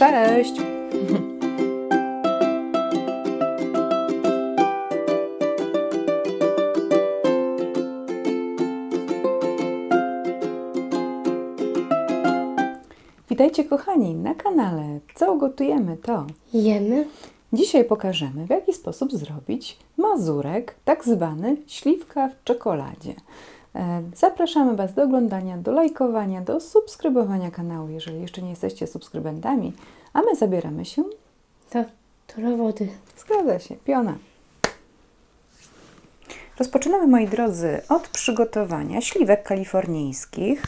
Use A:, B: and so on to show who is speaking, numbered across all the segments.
A: Cześć! Witajcie kochani na kanale Co ugotujemy to?
B: Jemy.
A: Dzisiaj pokażemy w jaki sposób zrobić mazurek, tak zwany śliwka w czekoladzie. E, Zapraszamy Was do oglądania, do lajkowania, do subskrybowania kanału, jeżeli jeszcze nie jesteście subskrybentami, a my zabieramy się,
B: to roboty.
A: zgadza się, piona. Rozpoczynamy, moi drodzy, od przygotowania śliwek kalifornijskich.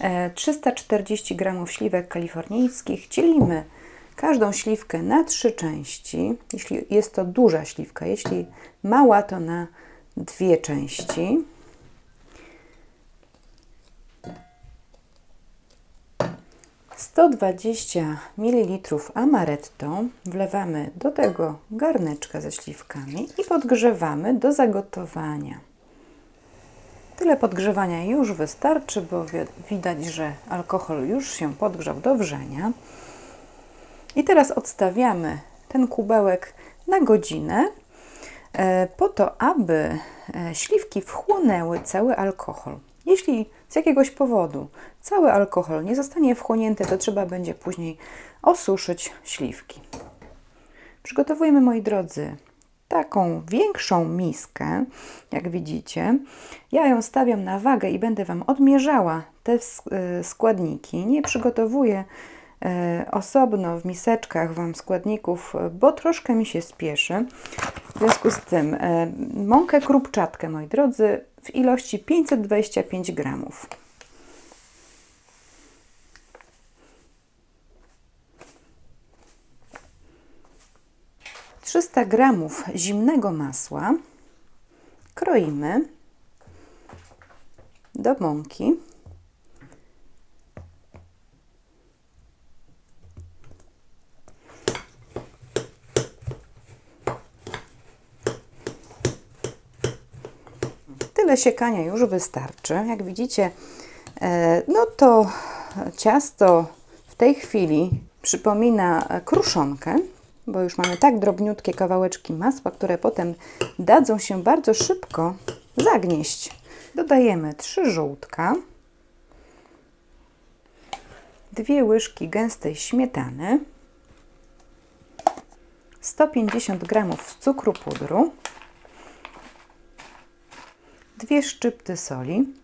A: E, 340 g śliwek kalifornijskich dzielimy każdą śliwkę na trzy części. Jeśli jest to duża śliwka, jeśli mała, to na dwie części. Sto dwadzieścia ml amaretto wlewamy do tego garneczka ze śliwkami i podgrzewamy do zagotowania. Tyle podgrzewania już wystarczy, bo wi- widać, że alkohol już się podgrzał do wrzenia. I teraz odstawiamy ten kubełek na godzinę, e, po to, aby e, śliwki wchłonęły cały alkohol. Jeśli z jakiegoś powodu cały alkohol nie zostanie wchłonięty, to trzeba będzie później osuszyć śliwki. Przygotowujemy, moi drodzy, taką większą miskę, jak widzicie. Ja ją stawiam na wagę i będę Wam odmierzała te y, składniki. Nie przygotowuję y, osobno w miseczkach Wam składników, bo troszkę mi się spieszy. W związku z tym y, mąkę krupczatkę, moi drodzy, w ilości 525 gramów. Trzysta gramów zimnego masła kroimy do mąki. Tyle siekania już wystarczy. Jak widzicie, e, no to ciasto w tej chwili przypomina kruszonkę, bo już mamy tak drobniutkie kawałeczki masła, które potem dadzą się bardzo szybko zagnieść. Dodajemy trzy żółtka, dwie łyżki gęstej śmietany, 150 g cukru pudru, dwie szczypty soli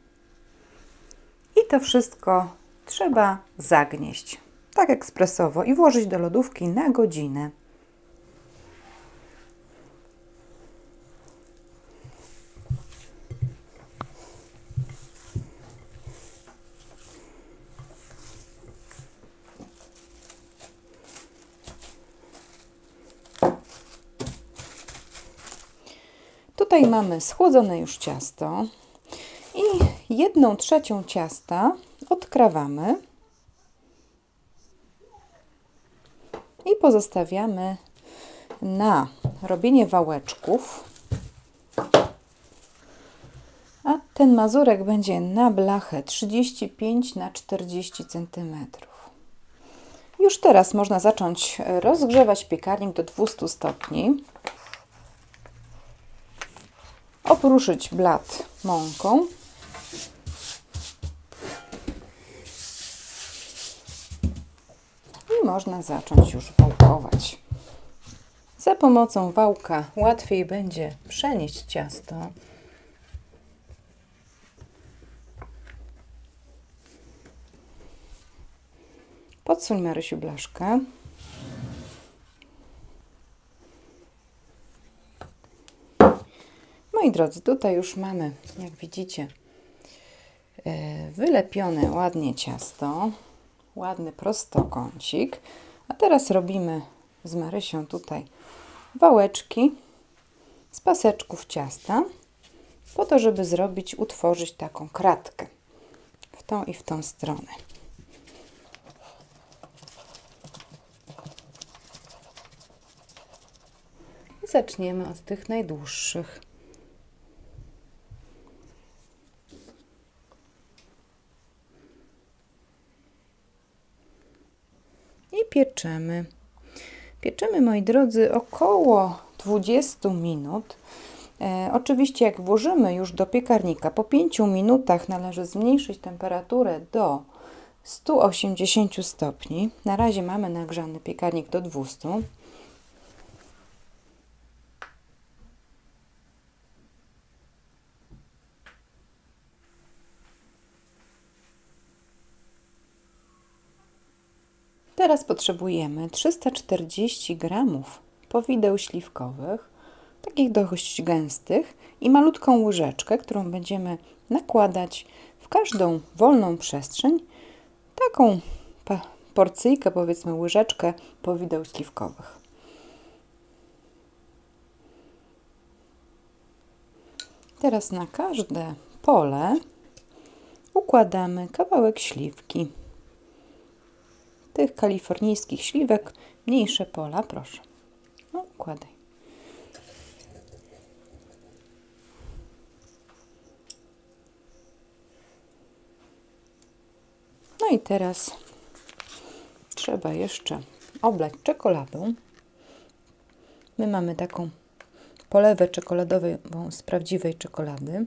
A: i to wszystko trzeba zagnieść tak ekspresowo i włożyć do lodówki na godzinę. Tutaj mamy schłodzone już ciasto i jedną trzecią ciasta odkrawamy i pozostawiamy na robienie wałeczków. A ten mazurek będzie na blachę 35 na 40 cm. Już teraz można zacząć rozgrzewać piekarnik do 200 stopni. Opruszyć blat mąką. I można zacząć już wałkować. Za pomocą wałka łatwiej będzie przenieść ciasto. Podsuń Marysiu blaszkę. Moi drodzy, tutaj już mamy, jak widzicie, e, wylepione ładnie ciasto, ładny prostokącik. A teraz robimy z Marysią tutaj wałeczki z paseczków ciasta, po to, żeby zrobić, utworzyć taką kratkę w tą i w tą stronę. I zaczniemy od tych najdłuższych. Pieczemy. Pieczemy, moi drodzy, około 20 minut. E, oczywiście, jak włożymy już do piekarnika, po 5 minutach należy zmniejszyć temperaturę do 180 stopni. Na razie mamy nagrzany piekarnik do 200. Teraz potrzebujemy 340 gramów powideł śliwkowych, takich dość gęstych, i malutką łyżeczkę, którą będziemy nakładać w każdą wolną przestrzeń, taką porcyjkę, powiedzmy łyżeczkę powideł śliwkowych. Teraz na każde pole układamy kawałek śliwki tych kalifornijskich śliwek, mniejsze pola, proszę. No, układaj. No i teraz trzeba jeszcze oblać czekoladą. My mamy taką polewę czekoladową z prawdziwej czekolady.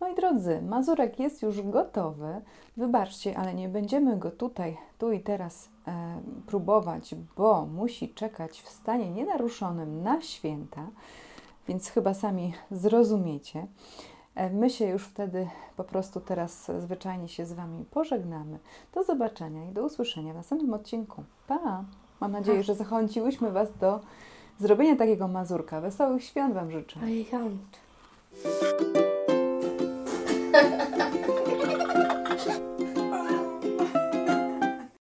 A: Moi drodzy, mazurek jest już gotowy. Wybaczcie, ale nie będziemy go tutaj, tu i teraz e, próbować, bo musi czekać w stanie nienaruszonym na święta, więc chyba sami zrozumiecie. E, my się już wtedy po prostu teraz zwyczajnie się z Wami pożegnamy. Do zobaczenia i do usłyszenia w następnym odcinku. Pa! Mam nadzieję, że zachęciłyśmy Was do zrobienia takiego mazurka. Wesołych świąt Wam życzę.
B: Can't.